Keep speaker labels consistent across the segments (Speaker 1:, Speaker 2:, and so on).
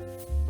Speaker 1: you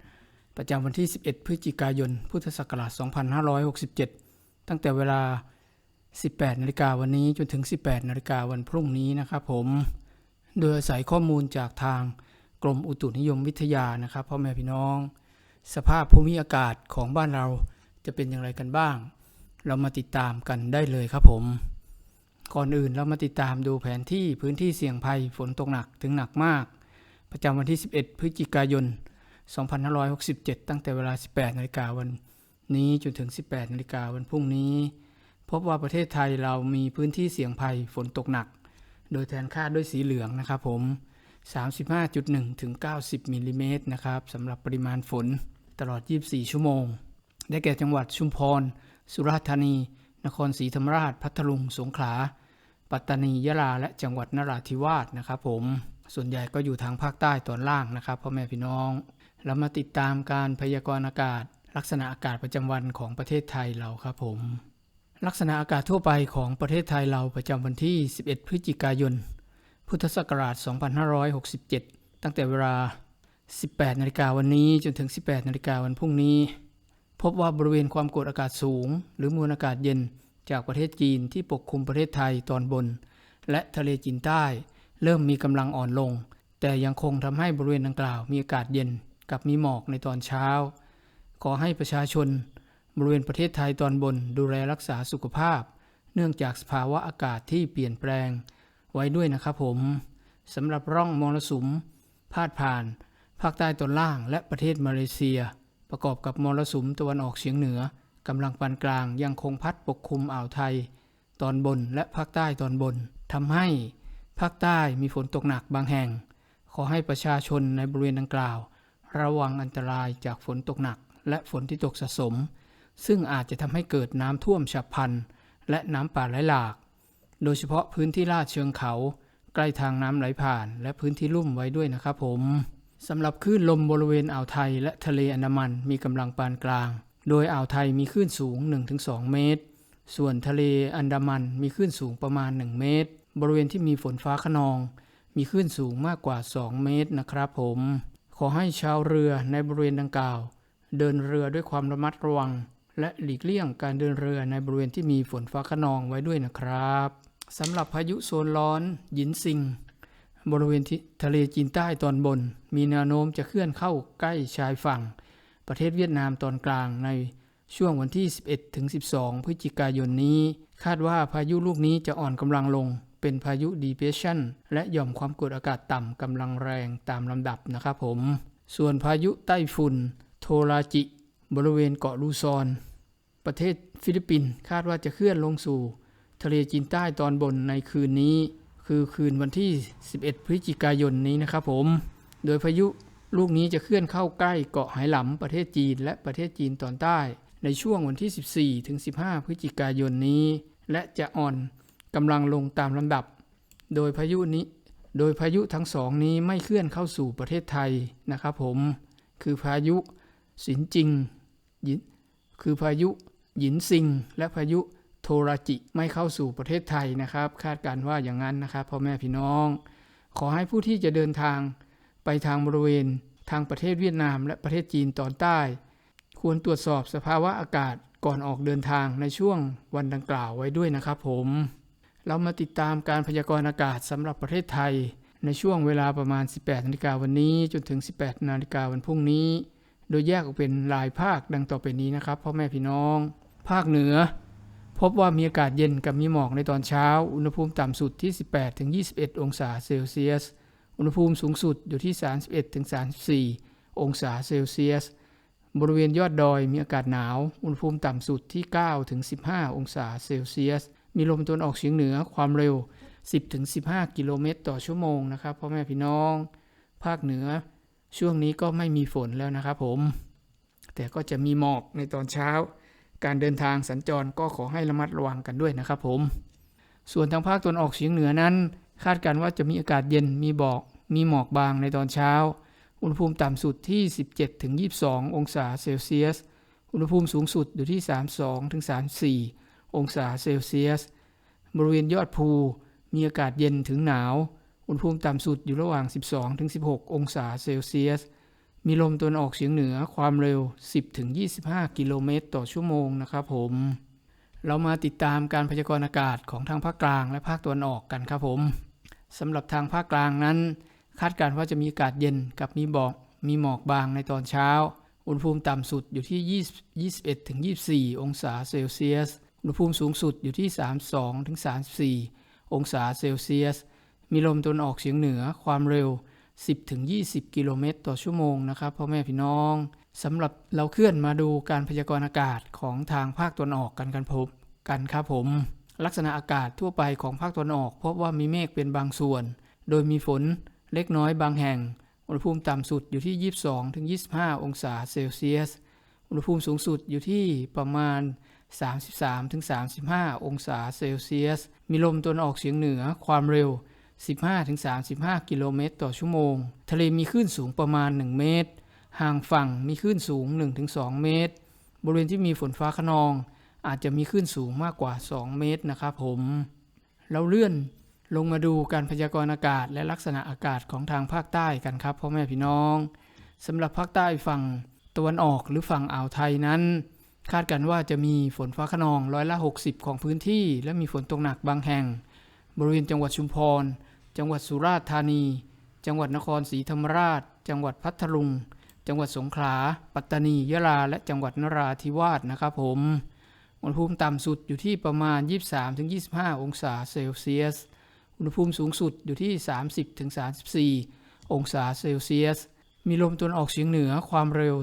Speaker 1: ประจำวันที่ 11 พฤศจิกายน พุทธศักราช 2567 ตั้งแต่เวลา 18 นาฬิกาวันนี้จนถึง 18 นาฬิกาวันพรุ่งนี้นะครับผม โดยอาศัยข้อมูลจากทางกรมอุตุนิยมวิทยานะครับพ่อแม่พี่น้อง สภาพภูมิอากาศของบ้านเราจะเป็นอย่างไรกันบ้าง เรามาติดตามกันได้เลยครับผม ก่อนอื่นเรามาติดตามดูแผนที่พื้นที่เสี่ยงภัยฝนตกหนักถึงหนักมาก ประจำวันที่ 11 พฤศจิกายน 2567 ตั้งแต่เวลา 18นาฬิกาวันนี้จนถึง 18นาฬิกาวันพรุ่งนี้ พบว่าประเทศไทยเรามีพื้นที่เสี่ยงภัยฝนตกหนัก โดยแทนค่าด้วยสีเหลืองนะครับผม 35.1 ถึง 90มิลลิเมตรนะครับสำหรับปริมาณฝนตลอด 24 ชั่วโมง ได้แก่จังหวัดชุมพร สุราษฎร์ธานี นครศรีธรรมราช พัทลุง สงขลา ปัตตานี ยะลา และจังหวัดนราธิวาสนะครับผม ส่วนใหญ่ก็อยู่ทางภาคใต้ตอนล่างนะครับพ่อแม่พี่น้อง เรามาติดตามการพยากรณ์อากาศ ลักษณะอากาศประจำวันของประเทศไทยเราครับผม ลักษณะอากาศทั่วไปของประเทศไทยเราประจำวันที่ 11 พฤศจิกายน พุทธศักราช 2567 ตั้งแต่เวลา 18 นาฬิกาวันนี้จนถึง 18 นาฬิกาวันพรุ่งนี้ พบว่าบริเวณความกดอากาศสูง หรือมวลอากาศเย็นจากประเทศจีนที่ปกคลุมประเทศไทยตอนบน และทะเลจีนใต้ เริ่มมีกำลังอ่อนลง แต่ยังคงทำให้บริเวณดังกล่าวมีอากาศเย็น กับมีหมอกในตอนเช้า ขอให้ประชาชนบริเวณประเทศไทยตอนบนดูแลรักษาสุขภาพ เนื่องจากสภาวะอากาศที่เปลี่ยนแปลง ไว้ด้วยนะครับผมสำหรับร่องมรสุม พาดผ่าน ภาคใต้ตอนล่างและประเทศมาเลเซีย ประกอบกับมรสุมตะวันออกเฉียงเหนือกำลังปานกลางยังคงพัดปกคลุมอ่าวไทย ตอนบนและภาคใต้ตอนบนทำให้ภาคใต้มีฝนตกหนักบางแห่ง ขอให้ประชาชนในบริเวณดังกล่าว ระวังอันตรายจากฝนตกหนัก และฝนที่ตกสะสม ซึ่งอาจจะทำให้เกิดน้ำท่วมฉับพลัน และน้ำป่าไหลหลาก โดยเฉพาะพื้นที่ลาดเชิงเขา ใกล้ทางน้ำไหลผ่าน และพื้นที่ลุ่มไว้ด้วยนะครับผมสำหรับคลื่นลมบริเวณอ่าวไทยและทะเลอันดามันมีกำลังปานกลาง โดยอ่าวไทยมีคลื่นสูง 1-2 เมตร ส่วนทะเลอันดามันมีคลื่นสูงประมาณ 1 เมตร บริเวณที่มีฝนฟ้าขนอง มีคลื่นสูงมากกว่า 2 เมตรนะครับผม อให้ชาวเรือในบริเวณดังกล่าว เดินเรือด้วยความระมัดระวัง และหลีกเลี่ยงการเดินเรือในบริเวณที่มีฝนฟ้าขนองไว้ด้วยนะครับสำหรับพายุโซนร้อนหยินซิง บริเวณที่ทะเลจีนใต้ตอนบน มีแนวโน้มจะเคลื่อนเข้าใกล้ชายฝั่ง ประเทศเวียดนามตอนกลางในช่วงวันที่ 11ถึง12 พฤศจิกายนนี้ คาดว่าพายุลูกนี้จะอ่อนกำลังลง เป็นพายุ depression และหย่อมความกดอากาศต่ำกำลังแรงตามลำดับนะครับผม ส่วนพายุไต้ฝุ่น โทราจิ บริเวณเกาะลูซอน ประเทศฟิลิปปินส์คาดว่าจะเคลื่อนลงสู่ ทะเลจีนใต้ตอนบนในคืนนี้ คือคืนวันที่ 11 พฤศจิกายนนี้นะครับผม โดยพายุลูกนี้จะเคลื่อนเข้าใกล้เกาะไหหลำประเทศจีนและประเทศจีนตอนใต้ ในช่วงวันที่ 14 ถึง 15 พฤศจิกายนนี้ และจะอ่อน กำลังลงตามลำดับ โดยพายุนี้ โดยพายุทั้งสองนี้ไม่เคลื่อนเข้าสู่ประเทศไทยนะครับผม คือพายุสินจิงยินคือพายุหยินซิง และพายุโทราจิไม่เข้าสู่ประเทศไทยนะครับ คาดการณ์ว่าอย่างนั้นนะครับพ่อแม่พี่น้อง ขอให้ผู้ที่จะเดินทางไปทางบริเวณ ทางประเทศเวียดนาม และประเทศจีนตอนใต้ ควรตรวจสอบสภาวะอากาศก่อนออกเดินทางในช่วงวันดังกล่าวไว้ด้วยนะครับผม เรามาติดตามการพยากรณ์อากาศสำหรับประเทศไทย ในช่วงเวลาประมาณ 18นาฬิกาวันนี้ จนถึง 18นาฬิกาวันพรุ่งนี้ โดยแยกออกเป็นรายภาคดังต่อไปนี้นะครับพ่อแม่พี่น้อง ภาคเหนือ พบว่ามีอากาศเย็นกับมีหมอกในตอนเช้า อุณหภูมิต่ำสุดที่ 18-21 องศาเซลเซียส อุณหภูมิสูงสุดอยู่ที่ 31-34 องศาเซลเซียส บริเวณยอดดอยมีอากาศหนาว อุณหภูมิต่ำสุดที่ 9-15 องศาเซลเซียส มีลมตะวันออกเฉียงเหนือความเร็ว 10-15 กิโลเมตรต่อชั่วโมงนะครับพ่อแม่พี่น้อง ภาคเหนือ ช่วงนี้ก็ไม่มีฝนแล้วนะครับผม แต่ก็จะมีหมอกในตอนเช้า การเดินทางสัญจรก็ขอให้ระมัดระวังกันด้วยนะครับผม ส่วนทางภาคตะวันออกเฉียงเหนือนั้น คาดการณ์ว่าจะมีอากาศเย็นมีบอกมีหมอกบางในตอนเช้า อุณหภูมิต่ำสุดที่ 17-22 องศาเซลเซียส อุณหภูมิสูงสุดอยู่ที่ 32-34 องศาเซลเซียส บริเวณยอดภูมีอากาศเย็นถึงหนาว อุณหภูมิต่ำสุดอยู่ระหว่าง 12ถึง16 องศาเซลเซียส มีลมตะวันออกเฉียงเหนือความเร็ว 10ถึง25 กิโลเมตรต่อชั่วโมงนะครับผม เรามาติดตามการพยากรณ์อากาศของทางภาคกลางและภาคตะวันออกกันครับผมสำหรับทางภาคกลางนั้น คาดการณ์ว่าจะมีอากาศเย็นกับมีหมอกมีหมอกบางในตอนเช้า อุณหภูมิต่ำสุดอยู่ที่20 21ถึง24 องศาเซลเซียส อุณหภูมิสูงสุดอยู่ที่ 32ถึง34องศาเซลเซียส มีลมตะวันออกเฉียงเหนือความเร็ว 10ถึง20กิโลเมตรต่อชั่วโมงนะครับพ่อแม่พี่น้องสำหรับเราเคลื่อนมาดูการพยากรณ์อากาศของทางภาคตะวันออกกันกันพบกันครับผม ลักษณะอากาศทั่วไปของภาคตะวันออก พบว่ามีเมฆเป็นบางส่วน โดยมีฝนเล็กน้อยบางแห่ง อุณหภูมิต่ำสุดอยู่ที่ 22-25 องศาเซลเซียส อุณหภูมิสูงสุดอยู่ที่ประมาณ 33-35 องศาเซลเซียส มีลมตะวันออกเฉียงเหนือความเร็ว 15-35 กิโลเมตรต่อชั่วโมง ทะเลมีคลื่นสูงประมาณ 1 เมตร ห่างฝั่งมีคลื่นสูง 1-2 เมตร บริเวณที่มีฝนฟ้าขนอง อาจจะมีคลื่นสูงมากกว่า 2 เมตรนะครับผม เราเลื่อนลงมาดูการพยากรณ์อากาศและลักษณะอากาศของทางภาคใต้กันครับพ่อแม่พี่น้องสำหรับภาคใต้ฝั่งตะวันออกหรือฝั่งอ่าวไทยนั้น คาดกันว่าจะมีฝนฟ้าขนองร้อยละ 60 ของพื้นที่ และมีฝนตกหนักบางแห่ง บริเวณจังหวัดชุมพร จังหวัดสุราษฎร์ธานี จังหวัดนครศรีธรรมราช จังหวัดพัทลุง จังหวัดสงขลา ปัตตานี ยะลา และจังหวัดนราธิวาสนะครับผม อุณหภูมิต่ำสุดอยู่ที่ประมาณ 23-25 องศาเซลเซียส อุณหภูมิสูงสุดอยู่ที่ 30-34 องศาเซลเซียส มีลมตะวันออกเฉียงเหนือความเร็ว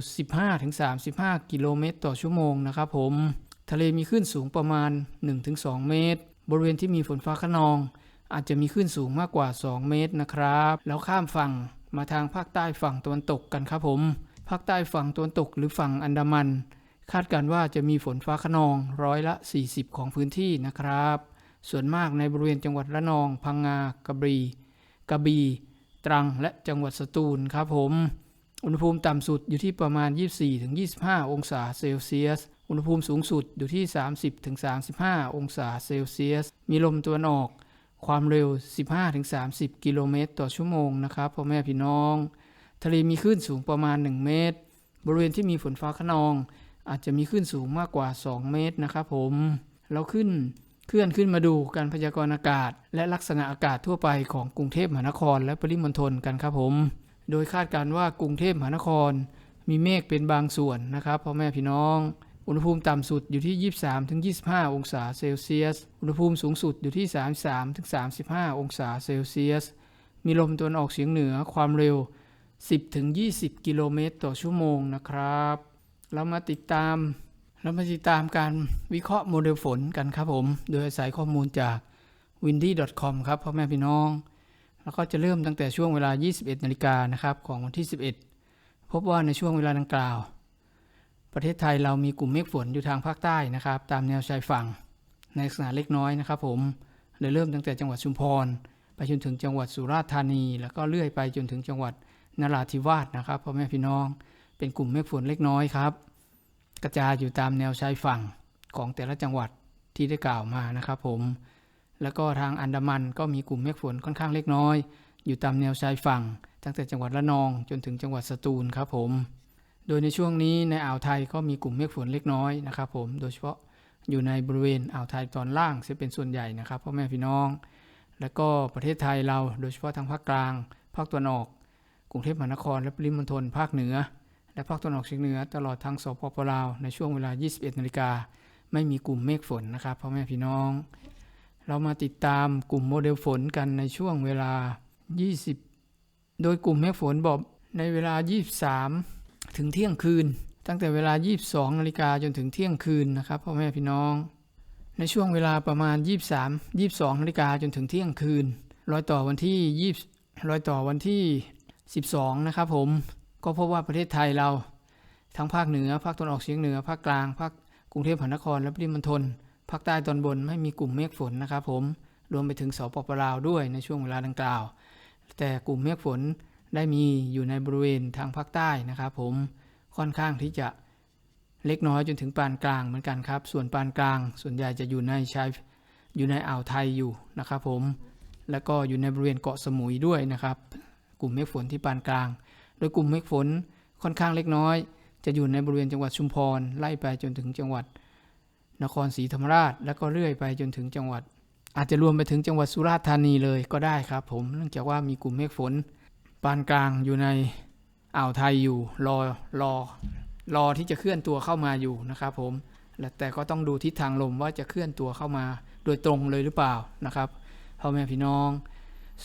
Speaker 1: 15-35 กิโลเมตรต่อชั่วโมงนะครับผม ทะเลมีคลื่นสูงประมาณ 1-2 เมตร บริเวณที่มีฝนฟ้าขนอง อาจจะมีคลื่นสูงมากกว่า 2 เมตรนะครับ แล้วข้ามฝั่งมาทางภาคใต้ฝั่งตะวันตกกันครับผม ภาคใต้ฝั่งตะวันตกหรือฝั่งอันดามัน คาดการณ์ว่าจะมีฝนฟ้าขนองร้อยละ 40 ของพื้นที่นะครับ ส่วนมากในบริเวณจังหวัดระนอง พังงากระบี่กระบี่ ตรังและจังหวัดสตูลครับผม อุณหภูมิต่ำสุดอยู่ที่ประมาณ 24-25 องศาเซลเซียส อุณหภูมิสูงสุดอยู่ที่ 30-35 องศาเซลเซียส มีลมตะวันออก ความเร็ว 15-30 กิโลเมตรต่อชั่วโมงนะครับพ่อแม่พี่น้อง ทะเลมีคลื่นสูงประมาณ 1 เมตร บริเวณที่มีฝนฟ้าขนอง อาจจะมีคลื่นสูงมากกว่า 2 เมตรนะครับผมเราขึ้น เคลื่อนขึ้นมาดูการพยากรณ์อากาศ และลักษณะอากาศทั่วไปของกรุงเทพมหานครและปริมณฑลกันครับผม โดยคาดการว่ากรุงเทพมหานคร มีเมฆเป็นบางส่วนนะครับพ่อแม่พี่น้อง อุณหภูมิต่ำสุดอยู่ที่ 23-25 องศาเซลเซียส อุณหภูมิสูงสุดอยู่ที่ 33-35 องศาเซลเซียส มีลมตะวันออกเฉียงเหนือความเร็ว 10-20 กิโลเมตรต่อชั่วโมงนะครับ เรามาติดตาม เรามาติดตามการวิเคราะห์โมเดลฝนกันครับผม โดยอาศัยข้อมูลจาก windy.com ครับพ่อแม่พี่น้อง แล้วก็จะเริ่มตั้งแต่ช่วงเวลา 21 นาฬิกานะครับของวันที่ 11 พบว่าในช่วงเวลาดังกล่าว ประเทศไทยเรามีกลุ่มเมฆฝนอยู่ทางภาคใต้นะครับ ตามแนวชายฝั่งในลักษณะเล็กน้อยนะครับผมเลยเริ่มตั้งแต่จังหวัดชุมพร ไปจนถึงจังหวัดสุราษฎร์ธานี แล้วก็เลื่อยไปจนถึงจังหวัดนราธิวาสนะครับพ่อแม่พี่น้อง เป็นกลุ่มเมฆฝนเล็กน้อยครับ กระจายอยู่ตามแนวชายฝั่งของแต่ละจังหวัดที่ได้กล่าวมานะครับผม แล้วก็ทางอันดามันก็มีกลุ่มเมฆฝนค่อนข้างเล็กน้อย อยู่ตามแนวชายฝั่ง ตั้งแต่จังหวัดระนองจนถึงจังหวัดสตูลครับผม โดยในช่วงนี้ในอ่าวไทยก็มีกลุ่มเมฆฝนเล็กน้อยนะครับผม โดยเฉพาะอยู่ในบริเวณอ่าวไทยตอนล่างจะเป็นส่วนใหญ่นะครับพ่อแม่พี่น้อง และก็ประเทศไทยเราโดยเฉพาะทางภาคกลาง ภาคตะวันออก กรุงเทพมหานครและปริมณฑลภาคเหนือ และภาคตะวันออกเฉียงเหนือตลอดทั้งสปปลาว ในช่วงเวลา 21นาฬิกาไม่มีกลุ่มเมฆฝนนะครับพ่อแม่พี่น้อง เรามาติดตามกลุ่มโมเดลฝนกันในช่วงเวลา 20 โดยกลุ่มเมฆฝนบอกในเวลา 23 ถึงเที่ยงคืน ตั้งแต่เวลา 22นาฬิกาจนถึงเที่ยงคืนนะครับพ่อแม่พี่น้อง ในช่วงเวลาประมาณ 23 22นาฬิกาจนถึงเที่ยงคืนรอยต่อวันที่ 20รอยต่อวันที่ 12 นะครับผม ก็พบว่าประเทศไทยเราทั้งภาคเหนือ ภาคตะวันออกเฉียงเหนือ ภาคกลาง ภาคกรุงเทพมหานคร และปริมณฑล ภาคใต้ตอนบนไม่มีกลุ่มเมฆฝนนะครับผม รวมไปถึงสปปลาวด้วยในช่วงเวลาดังกล่าว แต่กลุ่มเมฆฝนได้มีอยู่ในบริเวณทางภาคใต้นะครับผม ค่อนข้างที่จะเล็กน้อยจนถึงปานกลางเหมือนกันครับ ส่วนปานกลาง ส่วนใหญ่จะอยู่ในชายอยู่ในอ่าวไทยอยู่นะครับผม แล้วก็อยู่ในบริเวณเกาะสมุยด้วยนะครับ กลุ่มเมฆฝนที่ปานกลาง โดยกลุ่มเมฆฝนค่อนข้างเล็กน้อย จะอยู่ในบริเวณจังหวัดชุมพรไล่ไปจนถึงจังหวัด นครศรีธรรมราช แล้วก็เรื่อยไปจนถึงจังหวัด อาจจะรวมไปถึงจังหวัดสุราษฎร์ธานีเลยก็ได้ครับ ผมเนื่องจากว่ามีกลุ่มเมฆฝน ปานกลางอยู่ในอ่าวไทยอยู่รอรอรอที่จะเคลื่อนตัวเข้ามาอยู่นะครับ ผมแต่ก็ต้องดูทิศทางลมว่าจะเคลื่อนตัวเข้ามาโดยตรงเลยหรือเปล่านะครับพ่อแม่พี่น้อง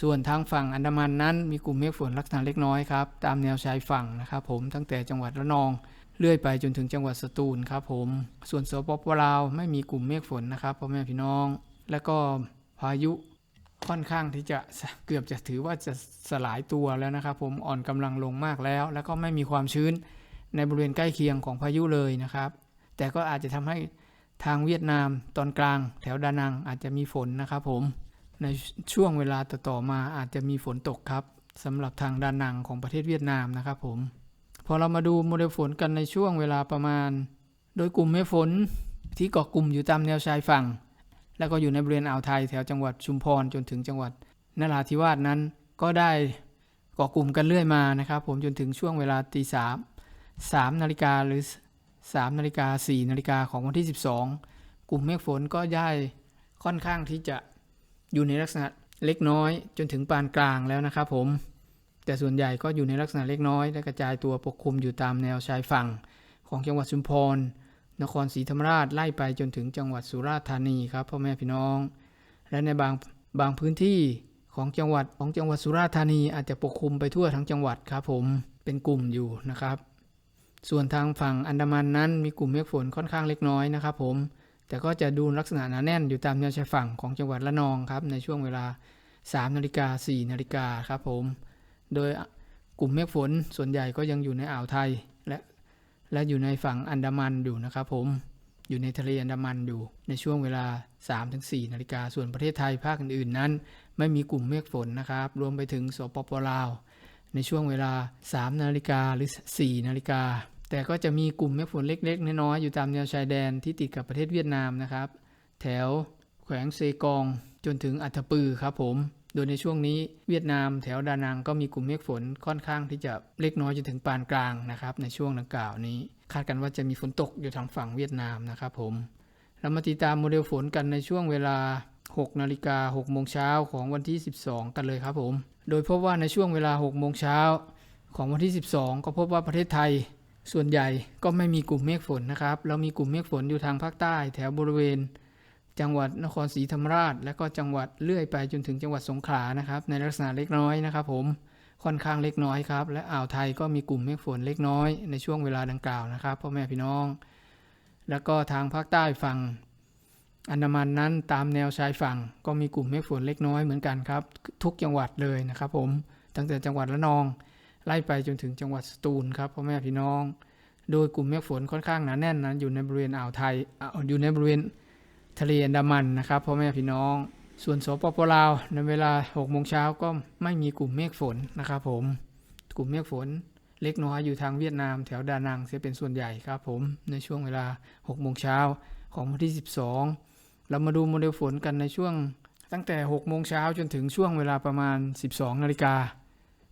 Speaker 1: ส่วนทางฝั่งอันดามันนั้นมีกลุ่มเมฆฝนลักษณะเล็กน้อยครับตามแนวชายฝั่งนะครับผมตั้งแต่จังหวัดระนอง เลื่อยไปจนถึงจังหวัดสตูลครับผม ส่วนสปปลาวไม่มีกลุ่มเมฆฝนนะครับพ่อแม่พี่น้อง แล้วก็พายุค่อนข้างที่จะเกือบจะถือว่าจะสลายตัวแล้วนะครับผมอ่อนกำลังลงมากแล้ว แล้วก็ไม่มีความชื้นในบริเวณใกล้เคียงของพายุเลยนะครับ แต่ก็อาจจะทำให้ทางเวียดนามตอนกลาง แถวดานังอาจจะมีฝนนะครับผม ในช่วงเวลาต่อๆมาอาจจะมีฝนตกครับสำหรับทางดานังของประเทศเวียดนามนะครับผม พอเรามาดูโมเดลฝนกันในช่วงเวลาประมาณ โดยกลุ่มเมฆฝนที่เกาะกลุ่มอยู่ตามแนวชายฝั่ง แล้วก็อยู่ในบริเวณอ่าวไทยแถวจังหวัดชุมพรจนถึงจังหวัดนราธิวาสนั้น ก็ได้เกาะกลุ่มกันเรื่อยมานะครับ ผมจนถึงช่วงเวลาตีสามสามนาฬิกาหรือสามนาฬิกาสี่นาฬิกาของวันที่ 12 กลุ่มเมฆฝนก็ได้ค่อนข้างที่จะ อยู่ในลักษณะเล็กน้อย จนถึงปานกลางแล้วนะครับผม แต่ส่วนใหญ่ก็อยู่ในลักษณะเล็กน้อย และกระจายตัวปกคลุมอยู่ตามแนวชายฝั่ง ของจังหวัดชุมพร นครศรีธรรมราชไล่ไปจนถึงจังหวัดสุราษฎร์ธานีครับพ่อแม่พี่น้อง และในบางบางพื้นที่ของจังหวัดของจังหวัดสุราษฎร์ธานีอาจจะปกคลุมไปทั่วทั้งจังหวัดครับผมเป็นกลุ่มอยู่นะครับ ส่วนทางฝั่งอันดามันนั้นมีกลุ่มเมฆฝนค่อนข้างเล็กน้อยนะครับผม แต่ก็จะดูลักษณะหนาแน่นอยู่ตามแนวชายฝั่งของจังหวัดระนองครับในช่วงเวลา 3 นาฬิกา 4 นาฬิกาครับผม โดยกลุ่มเมฆฝนส่วนใหญ่ก็ยังอยู่ในอ่าวไทย และและอยู่ในฝั่งอันดามันอยู่นะครับผม อยู่ในทะเลอันดามันอยู่ ในช่วงเวลา 3-4 นาฬิกา ส่วนประเทศไทยภาคอื่นๆนั้น ไม่มีกลุ่มเมฆฝนนะครับ รวมไปถึงสปปลาว ในช่วงเวลา 3 นาฬิกาหรือ 4 นาฬิกา แต่ก็จะมีกลุ่มเมฆฝนเล็กๆ น้อยๆอยู่ตามแนวชายแดนที่ติดกับประเทศเวียดนามนะครับ แถวแขวงเซกองจนถึงอัฐปือครับผม โดยในช่วงนี้เวียดนามแถวดานังก็มีกลุ่มเมฆฝนค่อนข้างที่จะเล็กน้อยจนถึงปานกลางนะครับในช่วงดังกล่าวนี้ คาดกันว่าจะมีฝนตกอยู่ทางฝั่งเวียดนามนะครับผมเรามาติดตามโมเดลฝนกันในช่วงเวลา 6 นาฬิกา 6 โมงเช้าของวันที่ 12 กันเลยครับผม โดยพบว่าในช่วงเวลา 6 โมงเช้าของวันที่ 12 ก็พบว่าประเทศไทย ส่วนใหญ่ก็ไม่มีกลุ่มเมฆฝนนะครับ เรามีกลุ่มเมฆฝนอยู่ทางภาคใต้ แถวบริเวณ จังหวัดนครศรีธรรมราช และก็จังหวัดเลื่อยไปจนถึงจังหวัดสงขลานะครับ ในลักษณะเล็กน้อยนะครับ ผมค่อนข้างเล็กน้อยครับ และอ่าวไทยก็มีกลุ่มเมฆฝนเล็กน้อยในช่วงเวลาดังกล่าวนะครับพ่อแม่พี่น้อง แล้วก็ทางภาคใต้ฝั่งอันดามันนั้นตามแนวชายฝั่ง ก็มีกลุ่มเมฆฝนเล็กน้อยเหมือนกันครับ ทุกจังหวัดเลยนะครับ ผมตั้งแต่จังหวัดระนอง ไล่ไปจนถึงจังหวัดสตูลครับพ่อแม่พี่น้อง โดยกลุ่มเมฆฝนค่อนข้างหนาแน่นนั้นอยู่ในบริเวณอ่าวไทยอยู่ในบริเวณทะเลอันดามันนะครับพ่อแม่พี่น้อง ส่วนสปปลาวในเวลา6โมงเช้าก็ไม่มีกลุ่มเมฆฝนนะครับผมกลุ่มเมฆฝนเล็กน้อยอยู่ทางเวียดนามแถวดานังจะเป็นส่วนใหญ่ครับผมในช่วงเวลา6โมงเช้าของวันที่ 12 เรามาดูโมเดลฝนกันในช่วงตั้งแต่6โมงเช้าจนถึงช่วงเวลาประมาณ 12 นาฬิกา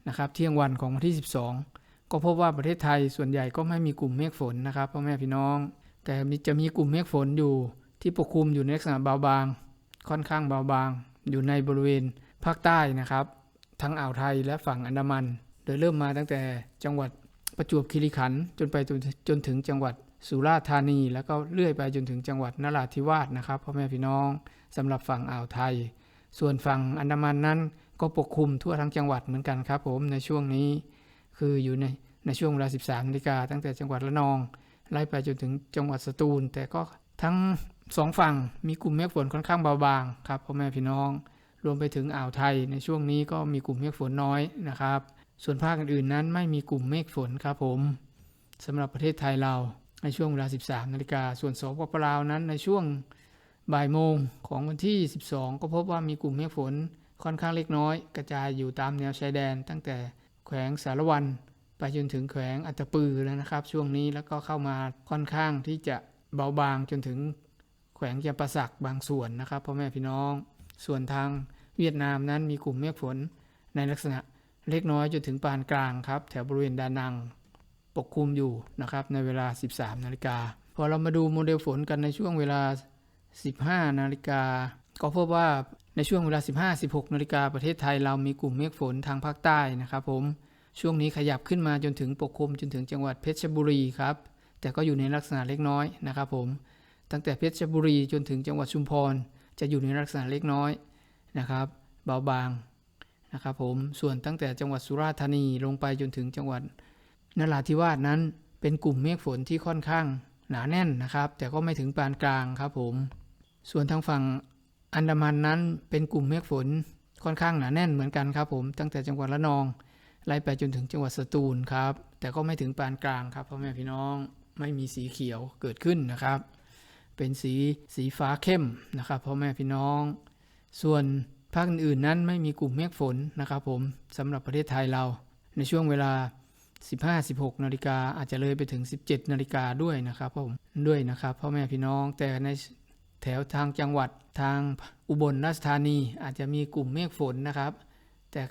Speaker 1: นะครับเที่ยงวันของวันที่ 12 ก็พบว่าประเทศไทยส่วนใหญ่ก็ไม่มีกลุ่มเมฆฝนนะครับพ่อแม่พี่น้อง แต่จะมีกลุ่มเมฆฝนอยู่ที่ปกคลุมอยู่ในลักษณะเบาบาง ค่อนข้างเบาบาง อยู่ในบริเวณภาคใต้นะครับ ทั้งอ่าวไทยและฝั่งอันดามัน โดยเริ่มมาตั้งแต่จังหวัดประจวบคีรีขันธ์จนไปจนจนถึงจังหวัดสุราษฎร์ธานี แล้วก็เลื่อยไปจนถึงจังหวัดนราธิวาสนะครับพ่อแม่พี่น้องสำหรับฝั่งอ่าวไทย ส่วนฝั่งอันดามันนั้น ก็ปกคลุมทั่วทั้งจังหวัดเหมือนกันครับผมในช่วงนี้ คืออยู่ในในช่วงเวลา 13นาฬิกาตั้งแต่จังหวัดระนอง ไล่ไปจนถึงจังหวัดสตูล แต่ก็ทั้งสองฝั่งมีกลุ่มเมฆฝนค่อนข้างเบาบางครับพ่อแม่พี่น้อง รวมไปถึงอ่าวไทยในช่วงนี้ก็มีกลุ่มเมฆฝนน้อยนะครับ ส่วนภาคอื่นๆนั้นไม่มีกลุ่มเมฆฝนครับผมสำหรับประเทศไทยเราในช่วงเวลา 13นาฬิกาส่วนสปปลาวนั้นในช่วงบ่ายโมงของวันที่ 12 ก็พบว่ามีกลุ่มเมฆฝน ค่อนข้างเล็กน้อย กระจายอยู่ตามแนวชายแดน ตั้งแต่แขวงสารวัน ไปจนถึงแขวงอัตปือแล้วนะครับ ช่วงนี้แล้วก็เข้ามาค่อนข้างที่จะเบาบางจนถึงแขวงจำปาสักบางส่วนนะครับพ่อแม่พี่น้อง ส่วนทางเวียดนามนั้นมีกลุ่มเมฆฝนในลักษณะเล็กน้อยจนถึงปานกลางครับแถวบริเวณดานังปกคลุมอยู่นะครับในเวลา 13 นาฬิกา พอเรามาดูโมเดลฝนกันในช่วงเวลา 15 นาฬิกา ก็พบว่า ในช่วงเวลา 15-16นาฬิกาประเทศไทยเรามีกลุ่มเมฆฝนทางภาคใต้นะครับผม ช่วงนี้ขยับขึ้นมาจนถึงปกคลุมจนถึงจังหวัดเพชรบุรีครับ แต่ก็อยู่ในลักษณะเล็กน้อยนะครับผม ตั้งแต่เพชรบุรีจนถึงจังหวัดชุมพร จะอยู่ในลักษณะเล็กน้อยนะครับ เบาบางนะครับผม ส่วนตั้งแต่จังหวัดสุราษฎร์ธานีลงไปจนถึงจังหวัดนราธิวาสนั้น เป็นกลุ่มเมฆฝนที่ค่อนข้างหนาแน่นนะครับ แต่ก็ไม่ถึงปานกลางครับผม ส่วนทางฝั่ง อันดามันนั้นเป็นกลุ่มเมฆฝนค่อนข้างหนาแน่นเหมือนกันครับผมตั้งแต่จังหวัดระนองไล่ไปจนถึงจังหวัดสตูลครับ แต่ก็ไม่ถึงปานกลางครับพ่อแม่พี่น้องไม่มีสีเขียวเกิดขึ้นนะครับ เป็นสีสีฟ้าเข้มนะครับพ่อแม่พี่น้อง ส่วนภาคอื่นๆนั้นไม่มีกลุ่มเมฆฝนนะครับผมสำหรับประเทศไทยเราในช่วงเวลา 15-16 นาฬิกาอาจจะเลยไปถึง 17 นาฬิกาด้วยนะครับผมด้วยนะครับพ่อแม่พี่น้องแต่ใน แถวทางจังหวัดทางอุบลราชธานีอาจจะมีกลุ่มเมฆฝนนะครับ แต่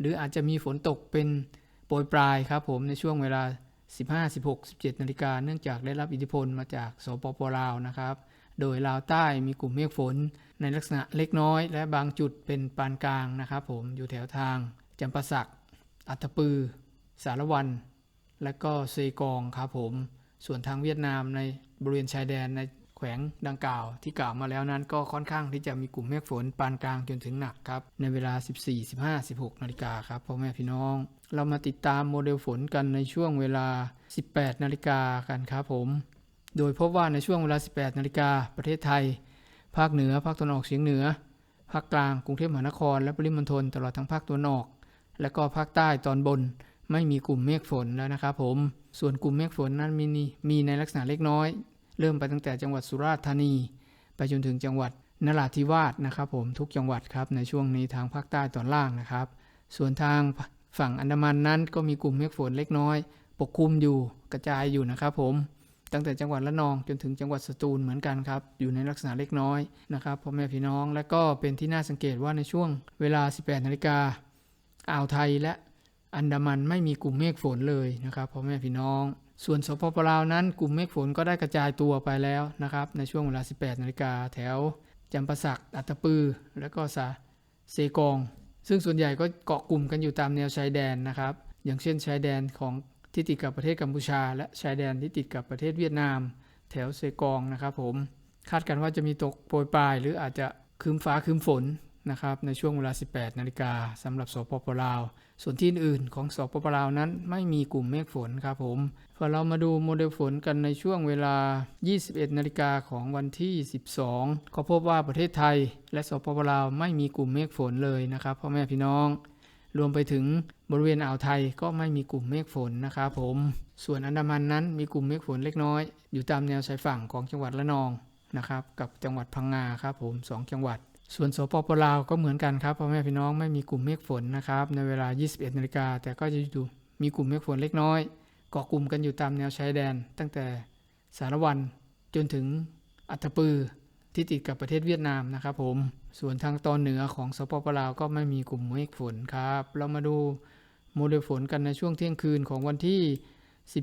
Speaker 1: หรืออาจจะมีฝนตกเป็นโปรยปลายครับผมในช่วงเวลา 15 16 17 นาฬิกาเนื่องจากได้รับอิทธิพลมาจากสปปลาวนะครับ โดยลาวใต้มีกลุ่มเมฆฝนในลักษณะเล็กน้อย และบางจุดเป็นปานกลางนะครับผมอยู่แถวทางจำปาสัก อัตตปือ สารวัน และก็เซกองครับผม ส่วนทางเวียดนามในบริเวณชายแดนใน วงดังกล่าวที่กล่าวมาแล้วนั้นก็ค่อนข้างที่จะมีกลุ่มเมฆฝนปานกลางจนถึงหนักครับ ในเวลา 14 15 16 นาฬิกาครับพ่อแม่พี่น้อง เรามาติดตามโมเดลฝนกันในช่วงเวลา 18 นาฬิกากันครับผม โดยพบว่าในช่วงเวลา 18 นาฬิกาประเทศไทย ภาคเหนือ ภาคตะวันออกเฉียงเหนือ ภาคกลาง กรุงเทพมหานคร และปริมณฑลตลอดทั้งภาคตะวันออก และก็ภาคใต้ตอนบนไม่มีกลุ่มเมฆฝนแล้วนะครับผม ส่วนกลุ่มเมฆฝนนั้นมีมีในลักษณะเล็กน้อย เริ่มไปตั้งแต่จังหวัดสุราษฎร์ธานี ไปจนถึงจังหวัดนราธิวาสนะครับผมทุกจังหวัดครับในช่วงนี้ทางภาคใต้ตอนล่างนะครับ ส่วนทางฝั่งอันดามันนั้นก็มีกลุ่มเมฆฝนเล็กน้อย ปกคลุมอยู่กระจายอยู่นะครับผมตั้งแต่จังหวัดละนองจนถึงจังหวัดสตูลเหมือนกันครับ อยู่ในลักษณะเล็กน้อยนะครับพ่อแม่พี่น้องและก็เป็นที่น่าสังเกตว่าในช่วงเวลา 18นาฬิกาอ่าวไทยและอันดามันไม่มีกลุ่มเมฆฝนเลยนะครับพ่อแม่พี่น้อง ส่วนสปปลาวนั้นกลุ่มเมฆฝนก็ได้กระจายตัวไปแล้วนะครับ ในช่วงเวลา 18นาฬิกาแถวจำปาสักอัตปือ และก็สาเซกอง ซึ่งส่วนใหญ่ก็เกาะกลุ่มกันอยู่ตามแนวชายแดนนะครับ อย่างเช่นชายแดนของที่ติดกับประเทศกัมพูชา และชายแดนที่ติดกับประเทศเวียดนาม แถวเซกองนะครับผมคาดกันว่าจะมีตกโปรยปลายหรืออาจจะคืมฟ้าคืมฝน นะครับในช่วงเวลา 18 นาฬิกาสำหรับสปปลาว ส่วนที่อื่นของสปปลาวนั้นไม่มีกลุ่มเมฆฝนครับผมพอเรามาดูโมเดลฝนกันในช่วงเวลา 21 นาฬิกาของวันที่ 12 ก็พบว่าประเทศไทย และสปปลาวไม่มีกลุ่มเมฆฝนเลยนะครับพ่อแม่พี่น้อง รวมไปถึงบริเวณอ่าวไทยก็ไม่มีกลุ่มเมฆฝนนะครับผม ส่วนอันดามันนั้นมีกลุ่มเมฆฝนเล็กน้อย อยู่ตามแนวชายฝั่งของจังหวัดระนองนะครับกับจังหวัดพังงาครับผมสองจังหวัด ส่วนสปปลาวก็เหมือนกันครับพ่อแม่พี่น้องไม่มีกลุ่มเมฆฝนนะครับในเวลา 21นาฬิกาแต่ก็จะอยู่มีกลุ่มเมฆฝนเล็กน้อยเกาะกลุ่มกันอยู่ตามแนวชายแดน ตั้งแต่สารวันจนถึงอัตตปือที่ติดกับประเทศเวียดนามนะครับผม ส่วนทางตอนเหนือของสปปลาวก็ไม่มีกลุ่มเมฆฝนครับ เรามาดูโมเดลฝนกันในช่วงเที่ยงคืนของวันที่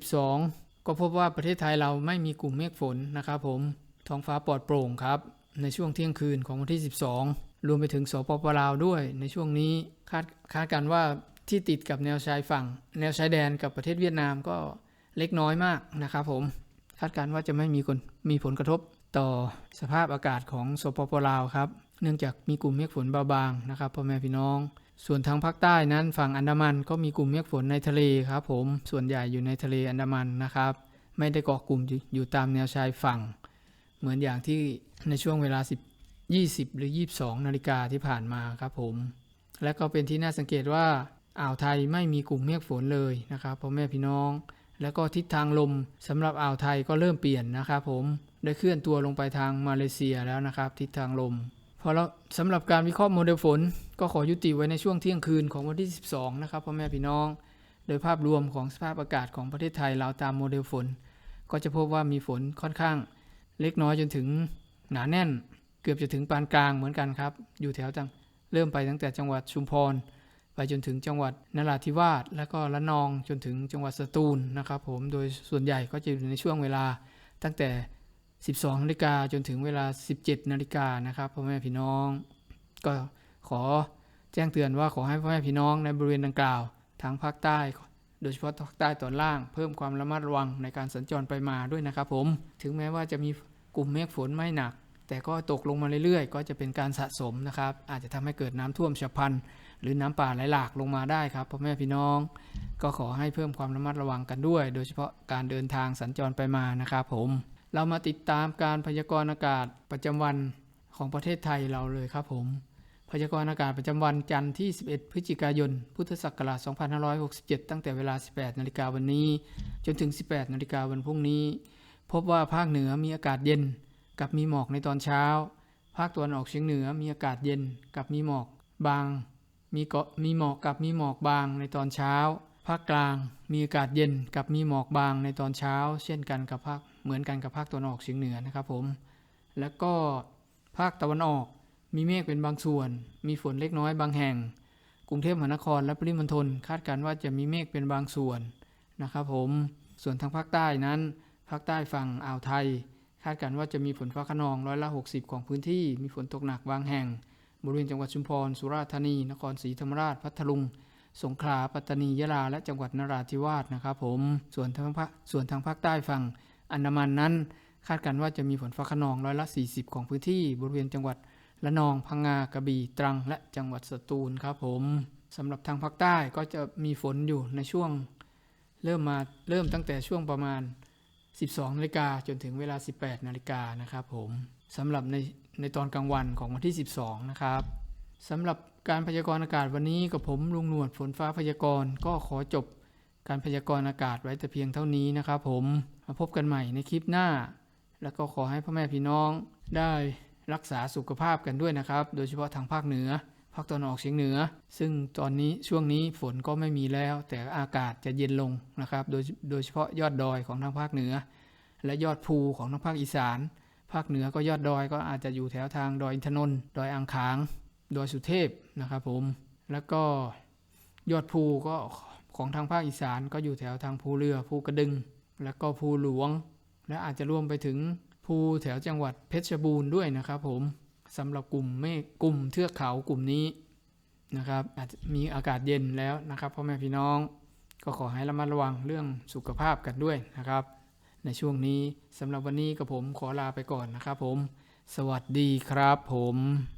Speaker 1: 12 ก็พบว่าประเทศไทยเราไม่มีกลุ่มเมฆฝนนะครับผม ท้องฟ้าปลอดโปร่งครับ ในช่วงเที่ยงคืนของวันที่รวมไปถึงสปปลาวด้วย ในช่วงนี้คาดคาดกันว่าที่ติดกับแนวชายฝั่ง แนวชายแดนกับประเทศเวียดนามก็เล็กน้อยมากนะครับผม คาดการ์ว่าจะไม่มีคนมีผลกระทบต่อสภาพอากาศของสปปลาวครับ เนื่องจากมีกลุ่มเมฆฝนเบาบางนะครับพ่อแม่พี่น้อง ส่วนทางภาคใต้นั้นฝั่งอันดามันก็มีกลุ่มเมฆฝนในทะเลครับผม ส่วนใหญ่อยู่ในทะเลอันดามันนะครับ ไม่ได้เกาะกลุ่มอยู่ตามแนวชายฝั่ง เหมือนอย่างที่ ในช่วงเวลา 10 20 หรือ 22 นาฬิกาที่ผ่านมาครับผม และก็เป็นที่น่าสังเกตว่าอ่าวไทยไม่มีกลุ่มเมฆฝนเลยนะครับพ่อแม่พี่น้อง แล้วก็ทิศทางลมสำหรับอ่าวไทยก็เริ่มเปลี่ยนนะครับผมได้เคลื่อนตัวลงไปทางมาเลเซียแล้วนะครับ ทิศทางลมพอแล้วสำหรับการวิเคราะห์โมเดลฝน ก็ขอยุติไว้ในช่วงเที่ยงคืนของวันที่ 12 นะครับพ่อแม่พี่น้อง โดยภาพรวมของสภาพอากาศของประเทศไทยเราตามโมเดลฝน ก็จะพบว่ามีฝนค่อนข้างเล็กน้อยจนถึง หนาแน่นเกือบจะถึงปานกลางเหมือนกันครับ อยู่แถวจังเริ่มไปตั้งแต่จังหวัดชุมพร ไปจนถึงจังหวัดนราธิวาสแล้วก็ละนองจนถึงจังหวัดสตูลนะครับผมโดยส่วนใหญ่ก็จะอยู่ในช่วงเวลาตั้งแต่ 12นาฬิกาจนถึงเวลา 17นาฬิกานะครับพ่อแม่พี่น้อง ก็ขอแจ้งเตือนว่าขอให้พ่อแม่พี่น้องในบริเวณดังกล่าวทางภาคใต้ โดยเฉพาะภาคใต้ตอนล่าง เพิ่มความระมัดระวังในการสัญจรไปมาด้วยนะครับผมถึงแม้ว่าจะมีกลุ่มเมฆฝนไม่หนัก แต่ก็ตกลงมาเรื่อยๆ ก็จะเป็นการสะสมนะครับ อาจจะทำให้เกิดน้ำท่วมฉับพลัน หรือน้ำป่าไหลหลากลงมาได้ครับพ่อแม่พี่น้อง ก็ขอให้เพิ่มความระมัดระวังกันด้วย โดยเฉพาะการเดินทางสัญจรไปมานะครับผม เรามาติดตามการพยากรณ์อากาศประจำวันของประเทศไทยเราเลยครับผม พยากรณ์อากาศประจำวันจันทร์ที่ 11 พฤศจิกายน พุทธศักราช 2567 ตั้งแต่เวลา 18 นาฬิกาวันนี้ จนถึง 18 นาฬิกาวันพรุ่งนี้ พบว่าภาคเหนือมีอากาศเย็น กับมีหมอกในตอนเช้า ภาคตะวันออกเฉียงเหนือมีอากาศเย็นกับมีหมอกบาง มีเกาะมีหมอกกับมีหมอกบางในตอนเช้า ภาคกลางมีอากาศเย็นกับมีหมอกบางในตอนเช้า เช่นกันกับภาคเหมือนกันกับภาคตะวันออกเฉียงเหนือนะครับผม แล้วก็ภาคตะวันออกมีเมฆเป็นบางส่วน มีฝนเล็กน้อยบางแห่ง กรุงเทพมหานครและปริมณฑลคาดการณ์ว่าจะมีเมฆเป็นบางส่วนนะครับผม ส่วนทางภาคใต้นั้น ภาคใต้ฝั่งอ่าวไทย คาดการณ์ว่าจะมีฝนฟ้าขนองร้อยละ 60 ของพื้นที่ มีฝนตกหนักบางแห่ง บริเวณจังหวัดชุมพร สุราษฎร์ธานี นครศรีธรรมราช พัทลุง สงขลา ปัตตานี ยะลา และจังหวัดนราธิวาสนะครับผม ส่วนทางภาคส่วนทางภาคใต้ฝั่งอันดามันนั้น คาดการณ์ว่าจะมีฝนฟ้าขนองร้อยละ 40 ของพื้นที่ บริเวณจังหวัดละนอง พังงา กระบี่ ตรัง และจังหวัดสตูลครับผมสำหรับทางภาคใต้ก็จะมีฝนอยู่ในช่วง เริ่มมาเริ่มตั้งแต่ช่วงประมาณ 12นาฬิกาจนถึงเวลา 18นาฬิกานะครับผมสำหรับในในตอนกลางวันของวันที่ 12 นะครับสำหรับการพยากรณ์อากาศวันนี้กับผมลุงหนวดฝนฟ้าพยากรณ์ก็ขอจบการพยากรณ์อากาศไว้แต่เพียงเท่านี้นะครับผมมาพบกันใหม่ในคลิปหน้า แล้วก็ขอให้พ่อแม่พี่น้องได้รักษาสุขภาพกันด้วยนะครับ โดยเฉพาะทางภาคเหนือาคตะวันออกเฉียงเหนือ ซึ่งตอนนี้ช่วงนี้ฝนก็ไม่มีแล้ว แต่อากาศจะเย็นลงนะครับ โดยโดยเฉพาะยอดดอยของทางภาคเหนือ และยอดภูของทางภาคอีสาน ภาคเหนือก็ยอดดอยก็อาจจะอยู่แถวทางดอยอินทนนท์ดอยอ่างขาง ดอยสุเทพนะครับผม แล้วก็ยอดภูก็ของทางภาคอีสานก็อยู่แถวทางภูเรือภูกระดึง แล้วก็ภูหลวง และอาจจะรวมไปถึงภูแถวจังหวัดเพชรบูรณ์ด้วยนะครับผม สำหรับกลุ่มเมฆกลุ่มเทือกเขากลุ่มนี้นะครับอาจจะมีอากาศเย็นแล้วนะครับพ่อแม่พี่น้องก็ขอให้ระมัดระวังเรื่องสุขภาพกันด้วยนะครับ ในช่วงนี้สำหรับวันนี้กับผมขอลาไปก่อนนะครับผม สวัสดีครับผม